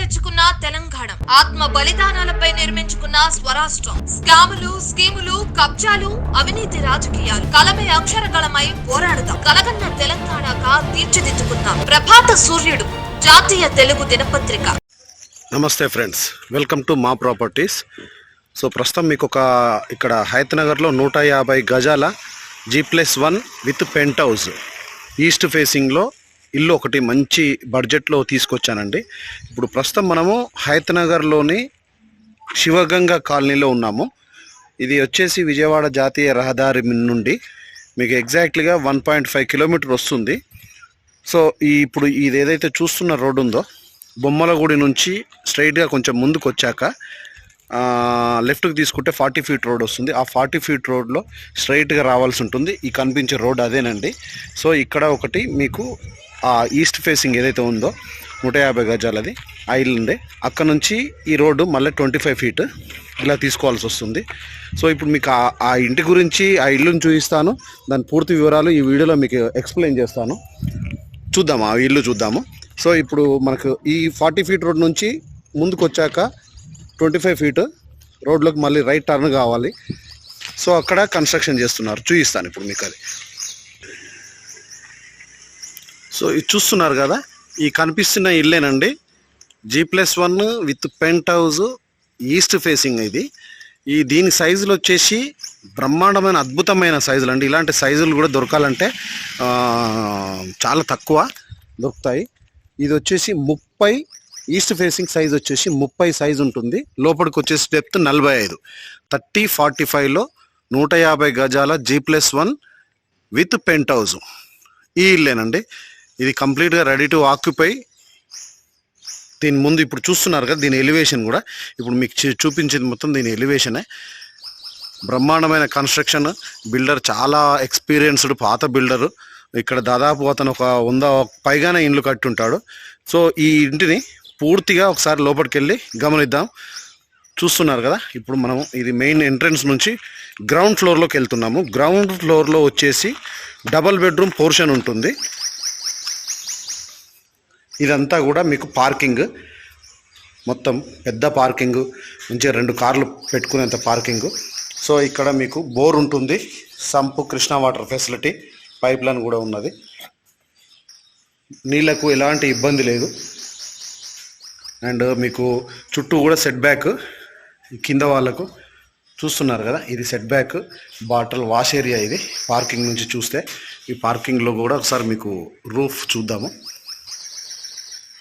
తెచ్చుకున్న తెలంగాణ. ఆత్మ బలిదానాలపై నిర్మించుకున్న స్వరాష్ట్రం. స్కాములు స్కీములు కబ్జాలు అవినీతి రాజకీయాలు. కలమే అక్షరగళమై పోరాడుతాం. కలగన్న తెలంగాణగా తీర్చిదిద్దుకుందాం. ప్రభాత సూర్యుడు జాతీయ తెలుగు దినపత్రిక. నమస్తే ఫ్రెండ్స్. వెల్కమ్ టు మా ప్రాపర్టీస్. సో ప్రస్తుతం మీకు ఒక ఇక్కడ హయత్ నగర్లో నూట యాభై గజాల G plus one with penthouse east ఫేసింగ్లో ఇల్లు ఒకటి మంచి బడ్జెట్లో తీసుకొచ్చానండి. ఇప్పుడు ప్రస్తుతం మనము హయత్ నగర్లోని శివగంగా కాలనీలో ఉన్నాము. ఇది వచ్చేసి విజయవాడ జాతీయ రహదారి నుండి మీకు ఎగ్జాక్ట్లీగా వన్ పాయింట్ ఫైవ్ కిలోమీటర్ వస్తుంది. సో ఈ ఇప్పుడు ఇది ఏదైతే చూస్తున్న రోడ్డు ఉందో బొమ్మలగూడి నుంచి స్ట్రైట్గా కొంచెం ముందుకు వచ్చాక లెఫ్ట్కి తీసుకుంటే ఫార్టీ ఫీట్ రోడ్ వస్తుంది. ఆ ఫార్టీ ఫీట్ రోడ్లో స్ట్రైట్గా రావాల్సి ఉంటుంది. ఈ కనిపించే రోడ్ అదేనండి. సో ఇక్కడ ఒకటి మీకు ఆ ఈస్ట్ ఫేసింగ్ ఏదైతే ఉందో నూట యాభై గజాలది ఆ ఇల్లు ఉండే అక్కడ నుంచి ఈ రోడ్డు మళ్ళీ ట్వంటీ ఫైవ్ ఫీట్ ఇలా తీసుకోవాల్సి వస్తుంది. సో ఇప్పుడు మీకు ఆ ఆ ఇంటి గురించి ఆ ఇల్లుని చూపిస్తాను. దాని పూర్తి వివరాలు ఈ వీడియోలో మీకు ఎక్స్ప్లెయిన్ చేస్తాను. చూద్దాము? ఆ ఇల్లు చూద్దాము. సో ఇప్పుడు మనకు ఈ ఫార్టీ ఫీట్ రోడ్ నుంచి ముందుకు వచ్చాక ట్వంటీ ఫైవ్ ఫీట్ రోడ్లోకి మళ్ళీ రైట్ టర్న్ కావాలి. సో అక్కడ కన్స్ట్రక్షన్ చేస్తున్నారు. చూపిస్తాను ఇప్పుడు మీకు అది. సో ఇది చూస్తున్నారు కదా ఈ కనిపిస్తున్న ఇల్లేనండి. G plus one with penthouse east facing ఇది. ఈ దీని సైజులు వచ్చేసి బ్రహ్మాండమైన అద్భుతమైన సైజులు అండి. ఇలాంటి సైజులు కూడా దొరకాలంటే చాలా తక్కువ దొరుకుతాయి. ఇది వచ్చేసి ముప్పై ఈస్ట్ ఫేసింగ్ సైజ్ వచ్చేసి ముప్పై సైజ్ ఉంటుంది. లోపలికి వచ్చేసి డెప్త్ నలభై ఐదు. థర్టీ ఫార్టీ ఫైవ్లో నూట యాభై గజాల G plus one with penthouse ఈ ఇల్లేనండి. ఇది కంప్లీట్గా రెడీ టు ఆక్యుపై. దీని ముందు ఇప్పుడు చూస్తున్నారు కదా దీని ఎలివేషన్ కూడా. ఇప్పుడు మీకు చూపించింది మొత్తం దీని ఎలివేషనే. బ్రహ్మాండమైన కన్స్ట్రక్షన్ బిల్డర్ చాలా ఎక్స్పీరియన్స్డ్ పాత బిల్డరు. ఇక్కడ దాదాపు అతను ఒక వంద పైగానే ఇండ్లు కట్టుంటాడు. సో ఈ ఇంటిని పూర్తిగా ఒకసారి లోపలికి వెళ్ళి గమనిద్దాం. చూస్తున్నారు కదా ఇప్పుడు మనం ఇది మెయిన్ ఎంట్రన్స్ నుంచి గ్రౌండ్ ఫ్లోర్లోకి వెళ్తున్నాము. గ్రౌండ్ ఫ్లోర్లో వచ్చేసి డబల్ బెడ్రూమ్ పోర్షన్ ఉంటుంది. ఇదంతా కూడా మీకు పార్కింగ్. మొత్తం పెద్ద పార్కింగ్ మంచిగా రెండు కార్లు పెట్టుకునేంత పార్కింగ్. సో ఇక్కడ మీకు బోర్ ఉంటుంది. Sump Krishna water facility pipe line కూడా ఉన్నది. నీళ్ళకు ఎలాంటి ఇబ్బంది లేదు. అండ్ మీకు చుట్టూ కూడా సెట్ బ్యాక్ కింద వాళ్ళకు చూస్తున్నారు కదా ఇది set back bottle wash area ఇది. పార్కింగ్ నుంచి చూస్తే ఈ పార్కింగ్లో కూడా ఒకసారి మీకు రూఫ్ చూద్దాము.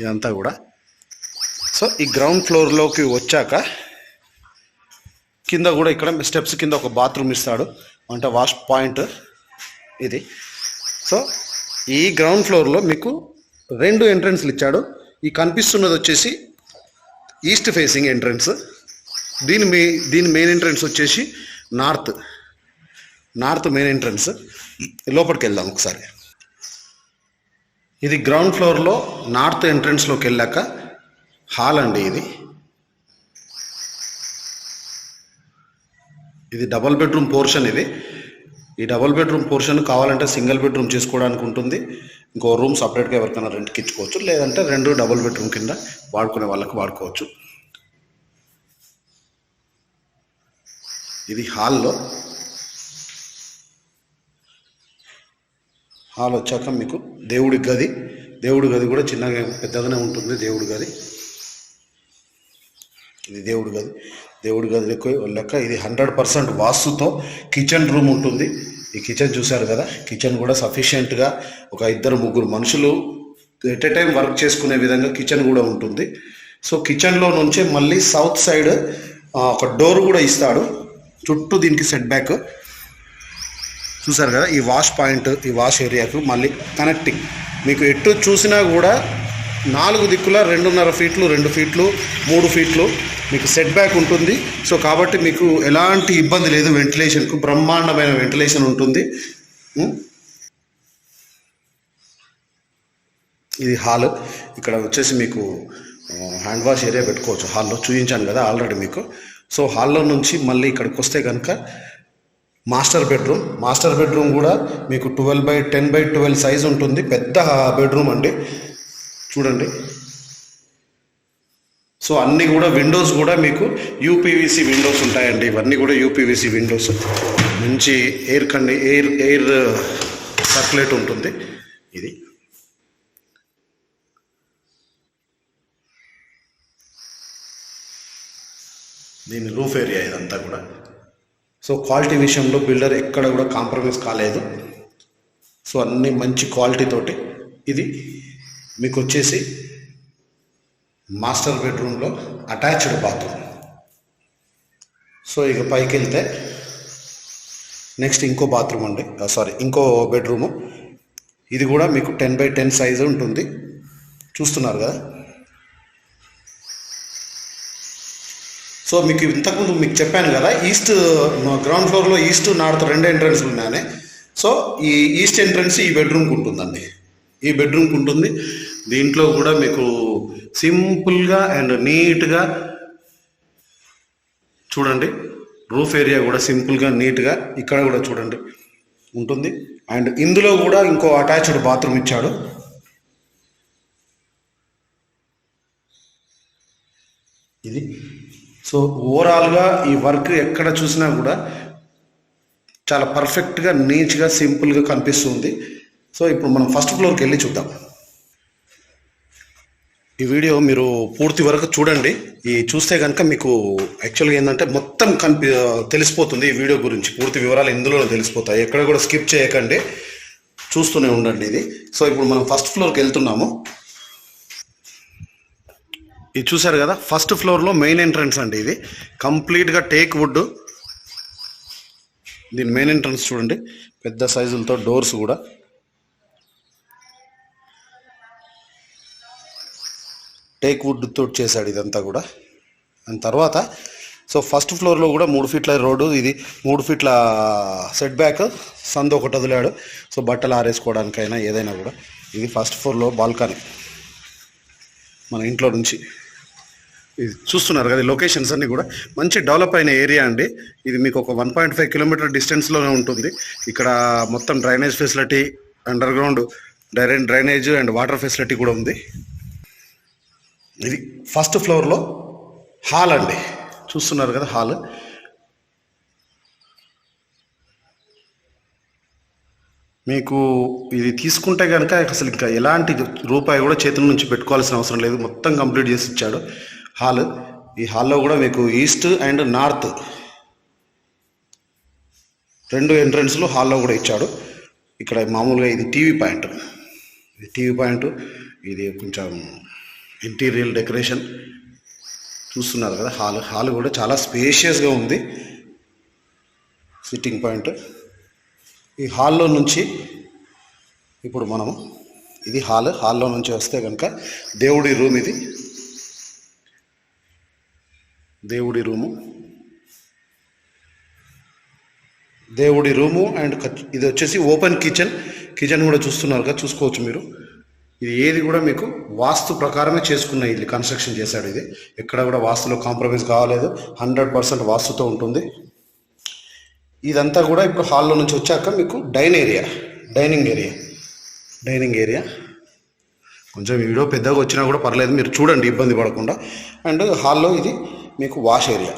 ఇదంతా కూడా. సో ఈ గ్రౌండ్ ఫ్లోర్లోకి వచ్చాక కింద కూడా ఇక్కడ స్టెప్స్ కింద ఒక బాత్రూమ్ ఇస్తాడు. అంటే వాష్ పాయింట్ ఇది. సో ఈ గ్రౌండ్ ఫ్లోర్లో మీకు రెండు ఎంట్రన్స్లు ఇచ్చాడు. ఈ కనిపిస్తున్నది వచ్చేసి ఈస్ట్ ఫేసింగ్ ఎంట్రన్స్ దీని మే దీని మెయిన్ ఎంట్రన్స్ వచ్చేసి నార్త్ నార్త్ మెయిన్ ఎంట్రన్స్ లోపలికి వెళ్దాం ఒకసారి. ఇది గ్రౌండ్ ఫ్లోర్లో నార్త్ ఎంట్రన్స్లోకి వెళ్ళాక హాల్ అండి ఇది. ఇది డబల్ బెడ్రూమ్ పోర్షన్ ఇది. ఈ డబల్ బెడ్రూమ్ పోర్షన్ కావాలంటే సింగిల్ బెడ్రూమ్ చేసుకోవడానికి ఉంటుంది. ఇంకో రూమ్ సపరేట్గా ఎవరికైనా రెంట్కి ఇచ్చుకోవచ్చు. లేదంటే రెండు డబుల్ బెడ్రూమ్ కింద వాడుకునే వాళ్ళకి వాడుకోవచ్చు. ఇది హాల్లో హాల్ వచ్చాక మీకు దేవుడి గది. దేవుడి గది కూడా చిన్నగా పెద్దగానే ఉంటుంది దేవుడి గది. ఇది దేవుడి గది. దేవుడి గది లెక్క లెక్క ఇది హండ్రెడ్ పర్సెంట్ వాస్తుతో కిచెన్ రూమ్ ఉంటుంది. ఈ కిచెన్ చూశారు కదా? కిచెన్ కూడా సఫిషియెంట్గా ఒక ఇద్దరు ముగ్గురు మనుషులు ఎట్ ఎ టైం వర్క్ చేసుకునే విధంగా కిచెన్ కూడా ఉంటుంది. సో కిచెన్లో నుంచే మళ్ళీ సౌత్ సైడ్ ఒక డోర్ కూడా ఇస్తాడు. చుట్టూ దీనికి సెట్ బ్యాక్. చూసారు కదా ఈ వాష్ పాయింట్ ఈ వాష్ ఏరియాకు మళ్ళీ కనెక్టింగ్ మీకు ఎటు చూసినా కూడా నాలుగు దిక్కుల రెండున్నర ఫీట్లు రెండు ఫీట్లు మూడు ఫీట్లు మీకు సెట్ బ్యాక్ ఉంటుంది. సో కాబట్టి మీకు ఎలాంటి ఇబ్బంది లేదు వెంటిలేషన్కు బ్రహ్మాండమైన వెంటిలేషన్ ఉంటుంది. ఇది హాల్. ఇక్కడ వచ్చేసి మీకు హ్యాండ్ వాష్ ఏరియా పెట్టుకోవచ్చు. హాల్లో చూపించాను కదా ఆల్రెడీ మీకు. సో హాల్లో నుంచి మళ్ళీ ఇక్కడికి వస్తే కనుక మాస్టర్ బెడ్రూమ్. మాస్టర్ బెడ్రూమ్ కూడా మీకు twelve by ten by twelve size ఉంటుంది. పెద్ద బెడ్రూమ్ అండి. చూడండి. సో అన్నీ కూడా విండోస్ కూడా మీకు యూపీవీసీ విండోస్ ఉంటాయండి. ఇవన్నీ కూడా యూపీవీసీ విండోస్. మంచి ఎయిర్ కండి ఎయిర్ ఎయిర్ సర్క్యులేట్ ఉంటుంది. ఇది. దీని రూఫ్ ఏరియా ఇదంతా కూడా. సో క్వాలిటీ విషయంలో బిల్డర్ ఎక్కడ కూడా కాంప్రమైజ్ కాలేదు. సో అన్ని మంచి క్వాలిటీతోటి ఇది మీకు వచ్చేసి మాస్టర్ బెడ్రూమ్లో అటాచ్డ్ బాత్రూమ్. సో ఇక పైకి వెళ్తే నెక్స్ట్ ఇంకో బాత్రూమ్ అండి. సారీ ఇంకో బెడ్రూము. ఇది కూడా మీకు టెన్ బై టెన్ సైజు ఉంటుంది. చూస్తున్నారు కదా? సో మీకు ఇంతకుముందు మీకు చెప్పాను కదా ఈస్ట్ గ్రౌండ్ ఫ్లోర్లో ఈస్ట్ నార్త్ రెండు ఎంట్రన్స్లు ఉన్నాయని. సో ఈ ఈస్ట్ ఎంట్రన్స్ ఈ బెడ్రూమ్కి ఉంటుందండి. ఈ బెడ్రూమ్కి ఉంటుంది. దీంట్లో కూడా మీకు సింపుల్గా అండ్ నీట్గా చూడండి. రూఫ్ ఏరియా కూడా సింపుల్గా నీట్గా ఇక్కడ కూడా చూడండి. ఉంటుంది. అండ్ ఇందులో కూడా ఇంకో అటాచ్డ్ బాత్రూమ్ ఇచ్చాడు. ఇది. సో ఓవరాల్గా ఈ వర్క్ ఎక్కడ చూసినా కూడా చాలా పర్ఫెక్ట్గా నీట్గా సింపుల్గా కనిపిస్తుంది. సో ఇప్పుడు మనం ఫస్ట్ ఫ్లోర్కి వెళ్ళి చూద్దాం. ఈ వీడియో మీరు పూర్తి వరకు చూడండి. ఈ చూస్తే కనుక మీకు యాక్చువల్గా ఏంటంటే మొత్తం కనిపి తెలిసిపోతుంది ఈ వీడియో గురించి. పూర్తి వివరాలు ఇందులోనే తెలిసిపోతాయి. ఎక్కడ కూడా స్కిప్ చేయకండి. చూస్తూనే ఉండండి ఇది. సో ఇప్పుడు మనం ఫస్ట్ ఫ్లోర్కి వెళ్తున్నాము. ఇది చూసారు కదా ఫస్ట్ ఫ్లోర్లో మెయిన్ ఎంట్రన్స్ అండి ఇది. కంప్లీట్గా టేక్ వుడ్ దీని మెయిన్ ఎంట్రన్స్ చూడండి పెద్ద సైజులతో డోర్స్ కూడా. టేక్ వుడ్ తోటి చేశాడు ఇదంతా కూడా. అండ్ తర్వాత సో ఫస్ట్ ఫ్లోర్లో కూడా మూడు ఫీట్ల రోడ్డు ఇది మూడు ఫీట్ల సెట్ బ్యాక్ సందు ఒకటి వదిలాడు. సో బట్టలు ఆరేసుకోవడానికైనా ఏదైనా కూడా. ఇది ఫస్ట్ ఫ్లోర్లో బాల్కనీ మన ఇంట్లో నుంచి. ఇది చూస్తున్నారు కదా లొకేషన్స్ అన్నీ కూడా. మంచి డెవలప్ అయిన ఏరియా అండి. ఇది మీకు ఒక వన్ పాయింట్ ఫైవ్ కిలోమీటర్ డిస్టెన్స్లోనే ఉంటుంది. ఇక్కడ మొత్తం drainage facility underground direct drainage and water facility కూడా ఉంది. ఇది ఫస్ట్ ఫ్లోర్లో హాల్ అండి. చూస్తున్నారు కదా హాల్ మీకు ఇది తీసుకుంటే కనుక అసలు ఇంకా ఎలాంటి రూపాయి కూడా చేతుల నుంచి పెట్టుకోవాల్సిన అవసరం లేదు. మొత్తం కంప్లీట్ చేసి ఇచ్చాడు. హాల్. ఈ హాల్లో కూడా మీకు ఈస్ట్ అండ్ నార్త్ రెండు ఎంట్రన్స్లు హాల్లో కూడా ఇచ్చాడు. ఇక్కడ మామూలుగా ఇది టీవీ పాయింట్. ఇది టీవీ పాయింట్. ఇది కొంచెం ఇంటీరియర్ డెకరేషన్ చూస్తున్నారు కదా హాల్. హాల్ కూడా చాలా స్పేషియస్గా ఉంది. Sitting point. ఈ హాల్లో నుంచి ఇప్పుడు మనము ఇది హాల్. హాల్లో నుంచి వస్తే కనుక దేవుడి రూమ్ ఇది. దేవుడి రూము. దేవుడి రూము అండ్ ఇది వచ్చేసి ఓపెన్ కిచెన్. కిచెన్ కూడా చూస్తున్నారు కదా చూసుకోవచ్చు మీరు. ఇది ఏది కూడా మీకు వాస్తు ప్రకారమే చేసుకున్న ఇల్లు కన్స్ట్రక్షన్ చేశాడు ఇది. ఎక్కడ కూడా వాస్తులో కాంప్రమైజ్ కావాలేదు హండ్రెడ్ పర్సెంట్ వాస్తుతో ఉంటుంది. ఇదంతా కూడా ఇప్పుడు హాల్లో నుంచి వచ్చాక మీకు dine area dining area dining area. కొంచెం వీడియో పెద్దగా వచ్చినా కూడా పర్లేదు మీరు చూడండి ఇబ్బంది పడకుండా. అండ్ హాల్లో ఇది మీకు వాష్ ఏరియా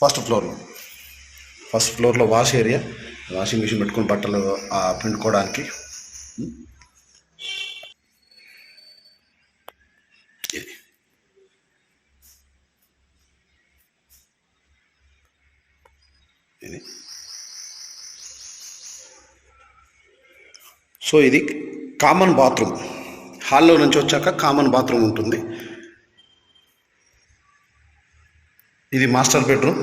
ఫస్ట్ ఫ్లోర్లో ఫస్ట్ ఫ్లోర్లో వాష్ ఏరియా వాషింగ్ మిషన్ పెట్టుకుని బట్టలు పిండుకోవడానికి. Hmm? ఇది. ఇది. సో ఇది కామన్ బాత్రూమ్ హాల్లో నుంచి వచ్చాక కామన్ బాత్రూమ్ ఉంటుంది. ఇది మాస్టర్ బెడ్రూమ్.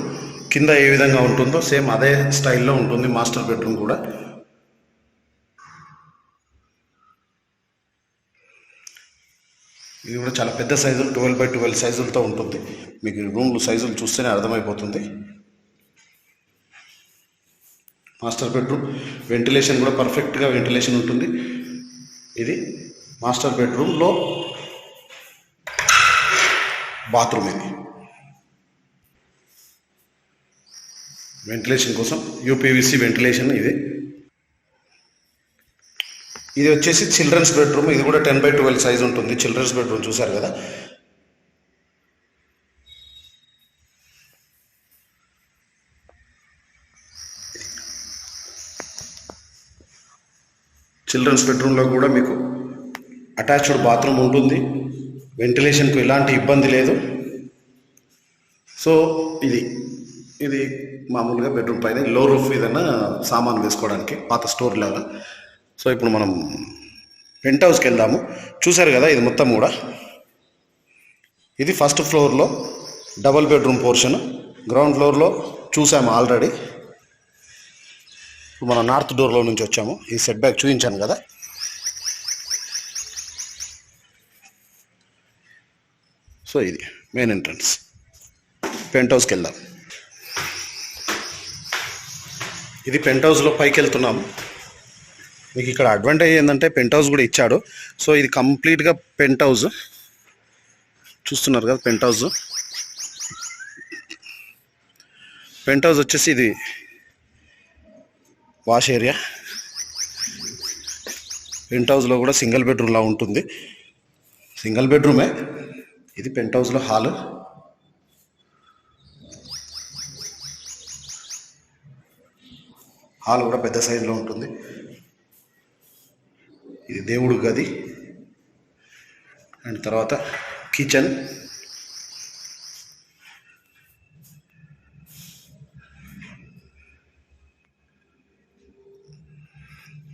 కింద ఏ విధంగా ఉంటుందో సేమ్ అదే స్టైల్లో ఉంటుంది మాస్టర్ బెడ్రూమ్ కూడా. ఇది కూడా చాలా పెద్ద సైజులు ట్వెల్వ్ బై ట్వెల్వ్ సైజులతో ఉంటుంది. మీకు రూమ్లు సైజులు చూస్తేనే అర్థమైపోతుంది. Master bedroom. వెంటిలేషన్ కూడా పర్ఫెక్ట్గా వెంటిలేషన్ ఉంటుంది. ఇది మాస్టర్ బెడ్రూమ్లో బాత్రూమ్ ఇది. వెంటిలేషన్ కోసం యూపీవీసీ వెంటిలేషన్ ఇది. ఇది వచ్చేసి చిల్డ్రన్స్ బెడ్రూమ్ ఇది కూడా టెన్ బై ట్వెల్వ్ సైజ్ ఉంటుంది చిల్డ్రన్స్ బెడ్రూమ్ చూసారు కదా? చిల్డ్రన్స్ బెడ్రూమ్లో కూడా మీకు అటాచ్డ్ బాత్రూమ్ ఉంటుంది. వెంటిలేషన్కు ఎలాంటి ఇబ్బంది లేదు. సో ఇది ఇది మామూలుగా బెడ్రూమ్ పైన లో రూఫ్ ఏదైనా సామాన్ వేసుకోవడానికి పాత స్టోర్ లాగా. సో ఇప్పుడు మనం పెంట్ హౌస్కి వెళ్దాము. చూసారు కదా ఇది మొత్తం కూడా. ఇది ఫస్ట్ ఫ్లోర్లో డబల్ బెడ్రూమ్ పోర్షన్ గ్రౌండ్ ఫ్లోర్లో చూసాము ఆల్రెడీ ఇప్పుడు మనం నార్త్ డోర్లో నుంచి వచ్చాము. ఈ సెట్ బ్యాక్ చూపించాను కదా. సో ఇది మెయిన్ ఎంట్రన్స్ పెంట్ హౌస్కి వెళ్దాం. ఇది పెంట్ హౌస్లో పైకి వెళ్తున్నాము మీకు ఇక్కడ అడ్వాంటేజ్ ఏంటంటే పెంట్ హౌస్ కూడా ఇచ్చాడు. సో ఇది కంప్లీట్గా పెంట్ హౌస్. చూస్తున్నారు కదా పెంట్ హౌస్. పెంట్ హౌస్ వచ్చేసి ఇది వాష్ ఏరియా. పెంట్ హౌస్లో కూడా సింగిల్ బెడ్రూమ్లా ఉంటుంది. సింగిల్ బెడ్రూమే. ఇది పెంట్ హౌస్లో హాలు. హాల్ కూడా పెద్ద సైజులో ఉంటుంది. ఇది దేవుడు గది. అండ్ తర్వాత కిచెన్.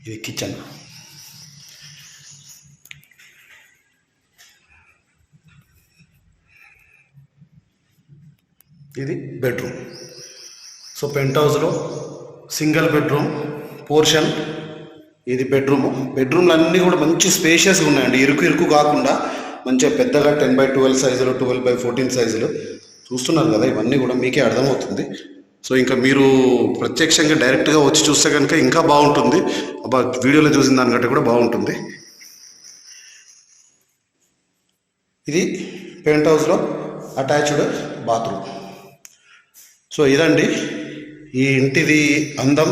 ఇది కిచెన్. ఇది బెడ్రూమ్. సో పెంట్ హౌస్లో సింగిల్ బెడ్రూమ్ పోర్షన్ ఇది బెడ్రూమ్. బెడ్రూమ్లు అన్నీ కూడా మంచి స్పేషియస్గా ఉన్నాయండి. ఇరుకు ఇరుకు కాకుండా మంచిగా పెద్దగా టెన్ బై ట్వెల్వ్ సైజులు ట్వెల్వ్ బై ఫోర్టీన్ సైజులు చూస్తున్నారు కదా ఇవన్నీ కూడా మీకే అర్థమవుతుంది. సో ఇంకా మీరు ప్రత్యక్షంగా డైరెక్ట్గా వచ్చి చూస్తే కనుక ఇంకా బాగుంటుంది. అబ్బా వీడియోలో చూసిన దానికంటే కూడా బాగుంటుంది. ఇది పెయింట్ హౌస్లో అటాచ్డ్ బాత్రూమ్. సో ఇదండి. ఈ ఇంటిది అందం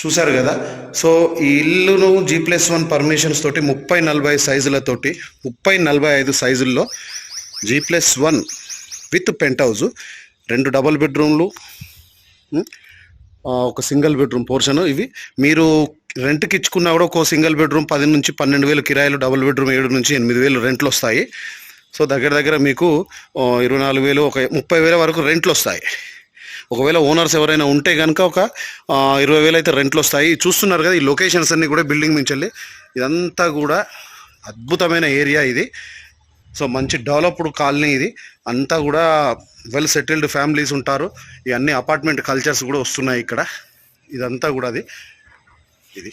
చూశారు కదా? సో ఈ ఇల్లును జీ ప్లస్ వన్ పర్మిషన్స్ తోటి ముప్పై నలభై సైజులతోటి ముప్పై నలభై ఐదు సైజుల్లో G plus one with penthouse రెండు డబల్ బెడ్రూమ్లు ఒక సింగిల్ బెడ్రూమ్ పోర్షన్ ఇవి. మీరు రెంట్కి ఇచ్చుకున్నా కూడా ఒక సింగిల్ బెడ్రూమ్ పది నుంచి పన్నెండు వేలు కిరాయిలు డబుల్ బెడ్రూమ్ ఏడు నుంచి ఎనిమిది వేలు రెంట్లు వస్తాయి సో దగ్గర దగ్గర మీకు ఇరవై నాలుగు వేలు ఒక ముప్పై వేల వరకు రెంట్లు వస్తాయి ఒకవేళ ఓనర్స్ ఎవరైనా ఉంటే కనుక ఒక ఇరవై వేలు అయితే రెంట్లు వస్తాయి. చూస్తున్నారు కదా ఈ లొకేషన్స్ అన్నీ కూడా బిల్డింగ్ నుంచి వెళ్ళి ఇదంతా కూడా అద్భుతమైన ఏరియా ఇది. సో మంచి డెవలప్డ్ కాలనీ ఇది. అంతా కూడా వెల్ సెటిల్డ్ ఫ్యామిలీస్ ఉంటారు. ఇవన్నీ అపార్ట్మెంట్ కల్చర్స్ కూడా వస్తున్నాయి ఇక్కడ. ఇదంతా కూడా అది. ఇది.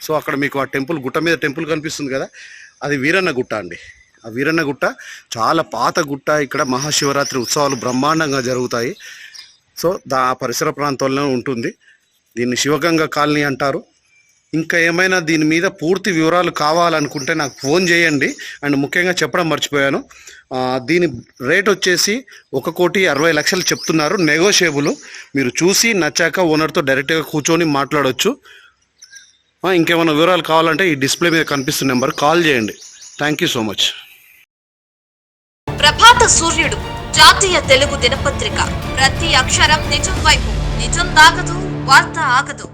సో అక్కడ మీకు ఆ టెంపుల్ గుట్ట మీద టెంపుల్ కనిపిస్తుంది కదా. అది వీరన్న గుట్ట అండి. ఆ వీరన్న గుట్ట చాలా పాత గుట్ట. ఇక్కడ మహాశివరాత్రి ఉత్సవాలు బ్రహ్మాండంగా జరుగుతాయి. సో దా పరిసర ప్రాంతాల్లో ఉంటుంది. దీన్ని శివగంగ కాలనీ అంటారు. ఇంకా ఏమైనా దీని మీద పూర్తి వివరాలు కావాలనుకుంటే నాకు ఫోన్ చేయండి. అండ్ ముఖ్యంగా చెప్పడం మర్చిపోయాను. దీని రేట్ వచ్చేసి ఒక కోటి అరవై లక్షలు చెప్తున్నారు నెగోషియబుల్. మీరు చూసి నచ్చాక ఓనర్తో డైరెక్ట్గా కూర్చొని మాట్లాడవచ్చు ఇంకేమైనా వివరాలు కావాలంటే ఈ డిస్ప్లే మీద కనిపిస్తున్న నెంబర్ కాల్ చేయండి. Thank you so much. ప్రభాత సూర్యుడు జాతీయ తెలుగు దినపత్రిక. ప్రతి అక్షరం నిజం వైపు నిజం దాగదు వార్త ఆగదు.